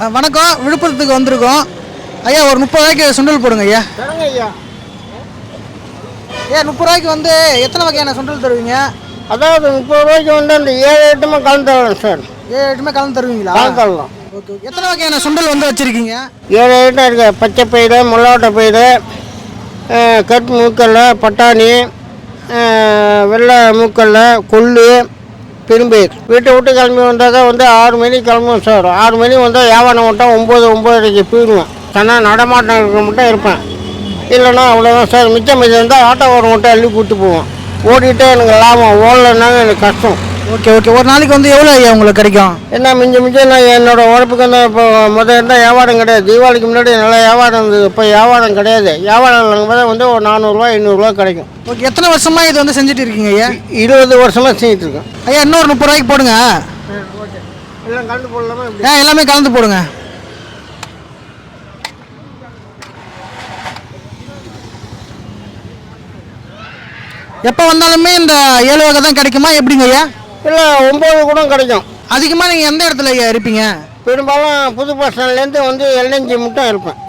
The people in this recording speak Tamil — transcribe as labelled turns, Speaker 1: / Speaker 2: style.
Speaker 1: வணக்கம். விழுப்புரத்துக்கு வந்திருக்கோம். ஐயா ஒரு முப்பது ரூபாய்க்கு சுண்டல் போடுங்க ஐயா.
Speaker 2: ஐயா.
Speaker 1: ஐயா முப்பது ரூபாய்க்கு வந்து எத்தனை வகையான சுண்டல் தருவீங்க?
Speaker 2: அதாவது முப்பது ரூபாய்க்கு வந்து அந்த ஏழு எட்டுமா கலந்து தரலாம் சார்.
Speaker 1: ஏழு எட்டுமே கலந்து தருவீங்களா?
Speaker 2: கலந்து தரலாம்.
Speaker 1: ஓகே எத்தனை வகையான சுண்டல் வந்து வச்சுருக்கீங்க?
Speaker 2: ஏழு ஐட்டம் இருக்கு. பச்சை பயிறு முள்ளாட்டை பயிறு கருப்பு மூக்கல்ல பட்டாணி வெள்ளை மூக்கல்ல கொள்ளு பெரும்பயிர் வீட்டை விட்டு கிளம்பி வந்தாக்கா வந்து ஆறு மணிக்கு கிளம்புவோம் சார். ஆறு மணி வந்தால் ஏவானம் மட்டும் ஒம்பது ஒம்பதரைக்கு போயிடுவேன். ஆனால் நடமாட்டம் இருக்க மட்டும் இருப்பேன். இல்லைன்னா அவ்வளோதான் சார். மிச்சம் மிச்சம் இருந்தால் ஆட்டோ ஒரு மட்டும் அள்ளி கூப்பிட்டு போவோம் ஓடிட்டே எனக்கு லாபம். ஓடலைன்னாங்க எனக்கு கஷ்டம்.
Speaker 1: Okay okay. ஒரு நாளைக்கு வந்து எவ்வளோ ஐயா உங்களுக்கு கிடைக்கும்?
Speaker 2: என்ன மிஞ்சி மிஞ்சி நான் என்னோட உழைப்புக்கு வந்து இப்போ முதல் இருந்தால் வியாபாரம் கிடையாது. தீபாவளிக்கு முன்னாடி நல்லா வியாபாரம் இருந்தது. இப்போ வியாபாரம் கிடையாது. வியாபாரம் வந்து ஒரு நானூறுரூவா ஐநூறுரூவா கிடைக்கும்.
Speaker 1: ஓகே எத்தனை வருஷமா இது வந்து செஞ்சுட்டு இருக்கீங்க ஐயா?
Speaker 2: இருபது வருஷமாக செஞ்சுட்டு இருக்கேன்
Speaker 1: ஐயா இன்னொரு முப்பது ரூபாய்க்கு போடுங்க.
Speaker 2: எல்லாம் கலந்து போடலாமா?
Speaker 1: ஏன் எல்லாமே கலந்து போடுங்க. எப்போ வந்தாலுமே இந்த ஏழு வகை தான் கிடைக்குமா? எப்படிங்க ஐயா?
Speaker 2: இல்லை ஒம்பது கூட கிடைக்கும்.
Speaker 1: அதிகமாக நீங்கள் எந்த இடத்துல இருப்பீங்க?
Speaker 2: பெரும்பாலும் புது பஸ் ஸ்டாண்ட்லேருந்து வந்து எல்என்ஜி மட்டும் இருப்பேன்.